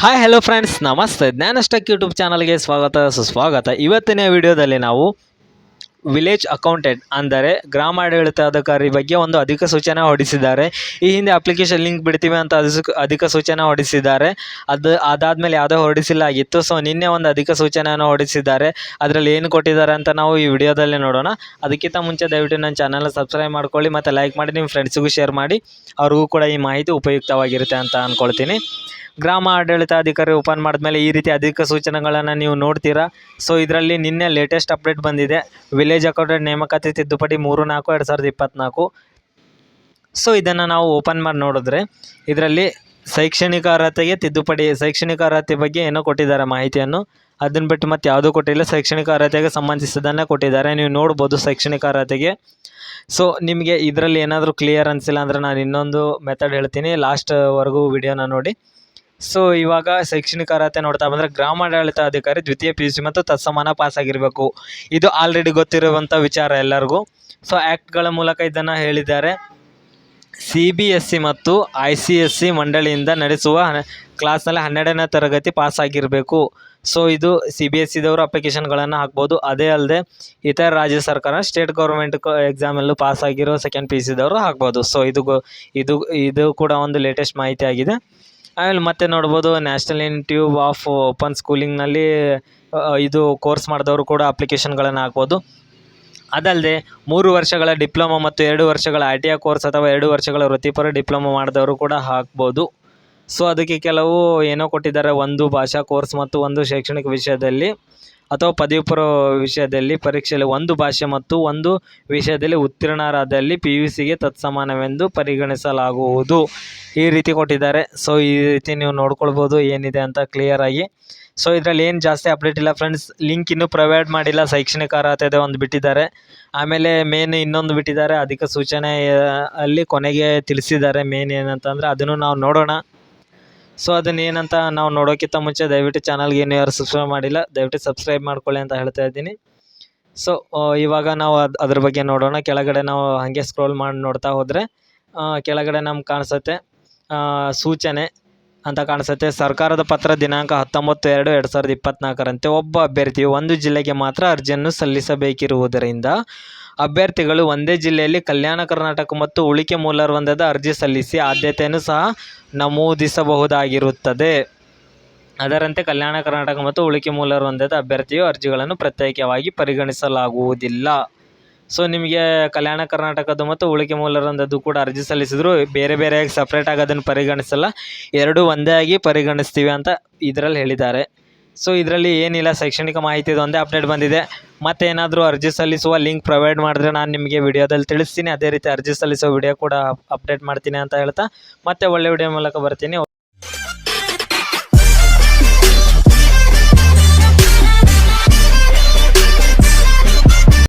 Hi hello friends ನಮಸ್ತೆ ಜ್ಞಾನಷ್ಟಕ್ YouTube ಚಾನಲ್ಗೆ ಸ್ವಾಗತ ಸುಸ್ವಾಗತ. ಇವತ್ತಿನ ವಿಡಿಯೋದಲ್ಲಿ ನಾವು ವಿಲೇಜ್ ಅಕೌಂಟೆಂಟ್ ಅಂದರೆ ಗ್ರಾಮಾಡಳಿತಾಧಿಕಾರಿ ಬಗ್ಗೆ ಒಂದು ಅಧಿಕ ಸೂಚನೆ ಹೊರಡಿಸಿದ್ದಾರೆ. ಈ ಹಿಂದೆ ಅಪ್ಲಿಕೇಶನ್ ಲಿಂಕ್ ಬಿಡ್ತೀವಿ ಅಂತ ಅಧಿಕ ಅಧಿಕ ಸೂಚನೆ ಹೊರಡಿಸಿದ್ದಾರೆ. ಅದು ಅದಾದಮೇಲೆ ಯಾವುದೋ ಹೊರಡಿಸಿಲ್ಲ ಆಗಿತ್ತು ಸೊ, ನಿನ್ನೆ ಒಂದು ಅಧಿಕ ಸೂಚನೆಯನ್ನು ಹೊರಡಿಸಿದ್ದಾರೆ. ಅದರಲ್ಲಿ ಏನು ಕೊಟ್ಟಿದ್ದಾರೆ ಅಂತ ನಾವು ಈ ವಿಡಿಯೋದಲ್ಲಿ ನೋಡೋಣ. ಅದಕ್ಕಿಂತ ಮುಂಚೆ ದಯವಿಟ್ಟು ನನ್ನ ಚಾನಲ್ ಸಬ್ಸ್ಕ್ರೈಬ್ ಮಾಡ್ಕೊಳ್ಳಿ ಮತ್ತು ಲೈಕ್ ಮಾಡಿ, ನಿಮ್ಮ ಫ್ರೆಂಡ್ಸಿಗೂ ಶೇರ್ ಮಾಡಿ. ಅವ್ರಿಗೂ ಕೂಡ ಈ ಮಾಹಿತಿ ಉಪಯುಕ್ತವಾಗಿರುತ್ತೆ ಅಂತ ಅಂದ್ಕೊಳ್ತೀನಿ. ಗ್ರಾಮ ಆಡಳಿತಾಧಿಕಾರಿ ಓಪನ್ ಮಾಡಿದ್ಮೇಲೆ ಈ ರೀತಿ ಅಧಿಕ ಸೂಚನೆಗಳನ್ನು ನೀವು ನೋಡ್ತೀರಾ? ಸೊ, ಇದರಲ್ಲಿ ನಿನ್ನೆ ಲೇಟೆಸ್ಟ್ ಅಪ್ಡೇಟ್ ಬಂದಿದೆ. ವಿಲೇಜ್ ಅಕೌಂಟೆಂಟ್ ನೇಮಕಾತಿ ತಿದ್ದುಪಡಿ ಮೂರು ನಾಲ್ಕು, ಎರಡು ಸಾವಿರದ ಇಪ್ಪತ್ತ್ನಾಲ್ಕು ಸೊ ಇದನ್ನು ನಾವು ಓಪನ್ ಮಾಡಿ ನೋಡಿದ್ರೆ ಇದರಲ್ಲಿ ಶೈಕ್ಷಣಿಕ ಅರ್ಹತೆಗೆ ತಿದ್ದುಪಡಿ ಶೈಕ್ಷಣಿಕ ಅರ್ಹತೆ ಬಗ್ಗೆ ಏನೋ ಕೊಟ್ಟಿದ್ದಾರೆ ಮಾಹಿತಿಯನ್ನು. ಅದನ್ನು ಬಿಟ್ಟು ಮತ್ತೆ ಯಾವುದೂ ಕೊಟ್ಟಿಲ್ಲ. ಶೈಕ್ಷಣಿಕ ಅರ್ಹತೆಗೆ ಸಂಬಂಧಿಸಿದನ್ನೇ ಕೊಟ್ಟಿದ್ದಾರೆ. ನೀವು ನೋಡ್ಬೋದು ಶೈಕ್ಷಣಿಕ ಅರ್ಹತೆಗೆ ಸೊ ನಿಮಗೆ ಇದರಲ್ಲಿ ಏನಾದರೂ ಕ್ಲಿಯರ್ ಅನಿಸಿಲ್ಲ ಅಂದರೆ ನಾನು ಇನ್ನೊಂದು ಮೆಥಡ್ ಹೇಳ್ತೀನಿ. ಲಾಸ್ಟ್ವರೆಗೂ ವಿಡಿಯೋನ ನೋಡಿ. ಸೊ ಇವಾಗ ಶೈಕ್ಷಣಿಕ ಅರ್ಹತೆ ನೋಡ್ತಾ ಬಂದರೆ ಗ್ರಾಮಾಡಳಿತ ಅಧಿಕಾರಿ ದ್ವಿತೀಯ ಪಿ ಯು ಸಿ ಮತ್ತು ತತ್ಸಮಾನ ಪಾಸ್ ಆಗಿರಬೇಕು ಇದು ಆಲ್ರೆಡಿ ಗೊತ್ತಿರುವಂಥ ವಿಚಾರ ಎಲ್ಲರಿಗೂ. ಸೊ ಆ್ಯಕ್ಟ್ಗಳ ಮೂಲಕ ಇದನ್ನು ಹೇಳಿದ್ದಾರೆ. ಸಿ ಬಿ ಎಸ್ ಸಿ ಮತ್ತು ಐ ಸಿ ಎಸ್ ಸಿ ಮಂಡಳಿಯಿಂದ ನಡೆಸುವ ಕ್ಲಾಸ್ನಲ್ಲಿ ಹನ್ನೆರಡನೇ ತರಗತಿ ಪಾಸ್ ಆಗಿರಬೇಕು ಸೊ ಇದು ಸಿ ಬಿ ಎಸ್ ಸಿದವರು ಅಪ್ಲಿಕೇಶನ್ಗಳನ್ನು ಹಾಕ್ಬೋದು. ಅದೇ ಅಲ್ಲದೆ ಇತರ ರಾಜ್ಯ ಸರ್ಕಾರ ಸ್ಟೇಟ್ ಗೌರ್ಮೆಂಟ್ ಎಕ್ಸಾಮಲ್ಲೂ ಆಗಿರೋ ಸೆಕೆಂಡ್ ಪಿ ಸಿದವರು ಹಾಕ್ಬೋದು. ಸೊ ಇದು ಇದು ಇದು ಕೂಡ ಒಂದು ಲೇಟೆಸ್ಟ್ ಮಾಹಿತಿ ಆಗಿದೆ. ಆಮೇಲೆ ಮತ್ತೆ ನೋಡ್ಬೋದು ನ್ಯಾಷನಲ್ ಇನ್ಸ್ಟಿಟ್ಯೂಟ್ ಆಫ್ ಓಪನ್ ಸ್ಕೂಲಿಂಗ್ನಲ್ಲಿ ಇದು ಕೋರ್ಸ್ ಮಾಡಿದವರು ಕೂಡ ಅಪ್ಲಿಕೇಶನ್ಗಳನ್ನು ಹಾಕ್ಬೋದು. ಅದಲ್ಲದೆ ಮೂರು ವರ್ಷಗಳ ಡಿಪ್ಲೊಮಾ ಮತ್ತು ಎರಡು ವರ್ಷಗಳ ಐ ಟಿ ಐ ಕೋರ್ಸ್ ಅಥವಾ ಎರಡು ವರ್ಷಗಳ ವೃತ್ತಿಪರ ಡಿಪ್ಲೊಮಾ ಮಾಡಿದವರು ಕೂಡ ಹಾಕ್ಬೋದು. ಸೊ ಅದಕ್ಕೆ ಕೆಲವು ಏನೋ ಕೊಟ್ಟಿದ್ದಾರೆ, ಒಂದು ಭಾಷಾ ಕೋರ್ಸ್ ಮತ್ತು ಒಂದು ಶೈಕ್ಷಣಿಕ ವಿಷಯದಲ್ಲಿ. ಅಥವಾ ಪದವಿ ಪೂರ್ವ ವಿಷಯದಲ್ಲಿ ಪರೀಕ್ಷೆಯಲ್ಲಿ ಒಂದು ಭಾಷೆ ಮತ್ತು ಒಂದು ವಿಷಯದಲ್ಲಿ ಉತ್ತೀರ್ಣರಾದಲ್ಲಿ ಪಿ ಯು ಸಿಗೆ ತತ್ಸಮಾನವೆಂದು ಪರಿಗಣಿಸಲಾಗುವುದು. ಈ ರೀತಿ ಕೊಟ್ಟಿದ್ದಾರೆ. ಸೊ ಈ ರೀತಿ ನೀವು ನೋಡ್ಕೊಳ್ಬೋದು ಏನಿದೆ ಅಂತ ಕ್ಲಿಯರಾಗಿ ಸೊ ಇದರಲ್ಲಿ ಏನು ಜಾಸ್ತಿ ಅಪ್ಡೇಟ್ ಇಲ್ಲ ಫ್ರೆಂಡ್ಸ್ ಲಿಂಕ್ ಇನ್ನೂ ಪ್ರೊವೈಡ್ ಮಾಡಿಲ್ಲ. ಶೈಕ್ಷಣಿಕ ಅರ್ಹತೆ ಒಂದು ಬಿಟ್ಟಿದ್ದಾರೆ. ಆಮೇಲೆ ಮೇನ್ ಇನ್ನೊಂದು ಬಿಟ್ಟಿದ್ದಾರೆ. ಅಧಿಕ ಸೂಚನೆ ಅಲ್ಲಿ ಕೊನೆಗೆ ತಿಳಿಸಿದ್ದಾರೆ ಮೇನ್ ಏನಂತಂದರೆ ಅದನ್ನು ನಾವು ನೋಡೋಣ. ಸೊ ಅದನ್ನ ಏನಂತ ನಾವು ನೋಡೋಕ್ಕಿಂತ ಮುಂಚೆ ದಯವಿಟ್ಟು ಚಾನಲ್ಗೆ ಏನು ಯಾರು ಸಬ್ಸ್ಕ್ರೈಬ್ ಮಾಡಿಲ್ಲ, ದಯವಿಟ್ಟು ಸಬ್ಸ್ಕ್ರೈಬ್ ಮಾಡ್ಕೊಳ್ಳಿ ಅಂತ ಹೇಳ್ತಾ ಇದ್ದೀನಿ. ಸೊ ಇವಾಗ ನಾವು ಅದು, ಅದ್ರ ಬಗ್ಗೆ ನೋಡೋಣ. ಕೆಳಗಡೆ ನಾವು ಹಾಗೆ ಸ್ಕ್ರೋಲ್ ಮಾಡಿ ನೋಡ್ತಾ ಹೋದರೆ ಕೆಳಗಡೆ ನಮ್ಗೆ ಕಾಣಿಸುತ್ತೆ ಸೂಚನೆ. ಅಂತ ಕಾಣಿಸುತ್ತೆ. ಸರ್ಕಾರದ ಪತ್ರ ದಿನಾಂಕ ಹತ್ತೊಂಬತ್ತು ಎರಡು ಎರಡು ಸಾವಿರದ ಇಪ್ಪತ್ನಾಲ್ಕರಂತೆ ಒಬ್ಬ ಅಭ್ಯರ್ಥಿಯು ಒಂದು ಜಿಲ್ಲೆಗೆ ಮಾತ್ರ ಅರ್ಜಿಯನ್ನು ಸಲ್ಲಿಸಬೇಕಿರುವುದರಿಂದ ಅಭ್ಯರ್ಥಿಗಳು ಒಂದೇ ಜಿಲ್ಲೆಯಲ್ಲಿ ಕಲ್ಯಾಣ ಕರ್ನಾಟಕ ಮತ್ತು ಉಳಿಕೆ ಮೂಲರ್ವಂದದ ಅರ್ಜಿ ಸಲ್ಲಿಸಿ ಆದ್ಯತೆಯನ್ನು ಸಹ ನಮೂದಿಸಬಹುದಾಗಿರುತ್ತದೆ. ಅದರಂತೆ ಕಲ್ಯಾಣ ಕರ್ನಾಟಕ ಮತ್ತು ಉಳಿಕೆ ಮೂಲರ್ವಂದದ ಅಭ್ಯರ್ಥಿಯು ಅರ್ಜಿಗಳನ್ನು ಪ್ರತ್ಯೇಕವಾಗಿ ಪರಿಗಣಿಸಲಾಗುವುದಿಲ್ಲ. ಸೊ ನಿಮಗೆ ಕಲ್ಯಾಣ ಕರ್ನಾಟಕದ್ದು ಮತ್ತು ಉಳಿಕೆ ಮೂಲರಂದದ್ದು ಕೂಡ ಅರ್ಜಿ ಸಲ್ಲಿಸಿದ್ರು. ಬೇರೆ ಬೇರೆಯಾಗಿ ಸಪ್ರೇಟಾಗಿ ಅದನ್ನು ಪರಿಗಣಿಸಲ್ಲ. ಎರಡೂ ಒಂದೇ ಆಗಿ ಪರಿಗಣಿಸ್ತೀವಿ ಅಂತ ಇದರಲ್ಲಿ ಹೇಳಿದ್ದಾರೆ. ಸೊ ಇದರಲ್ಲಿ ಏನಿಲ್ಲ, ಶೈಕ್ಷಣಿಕ ಮಾಹಿತಿದು ಒಂದೇ ಅಪ್ಡೇಟ್ ಬಂದಿದೆ. ಮತ್ತೆ ಏನಾದರೂ ಅರ್ಜಿ ಸಲ್ಲಿಸುವ ಲಿಂಕ್ ಪ್ರೊವೈಡ್ ಮಾಡಿದ್ರೆ ನಾನು ನಿಮಗೆ ವಿಡಿಯೋದಲ್ಲಿ ತಿಳಿಸ್ತೀನಿ. ಅದೇ ರೀತಿ ಅರ್ಜಿ ಸಲ್ಲಿಸೋ ವಿಡಿಯೋ ಕೂಡ ಅಪ್ಡೇಟ್ ಮಾಡ್ತೀನಿ ಅಂತ ಹೇಳ್ತಾ, ಮತ್ತೆ ಒಳ್ಳೆ ವಿಡಿಯೋ ಮೂಲಕ ಬರ್ತೀನಿ.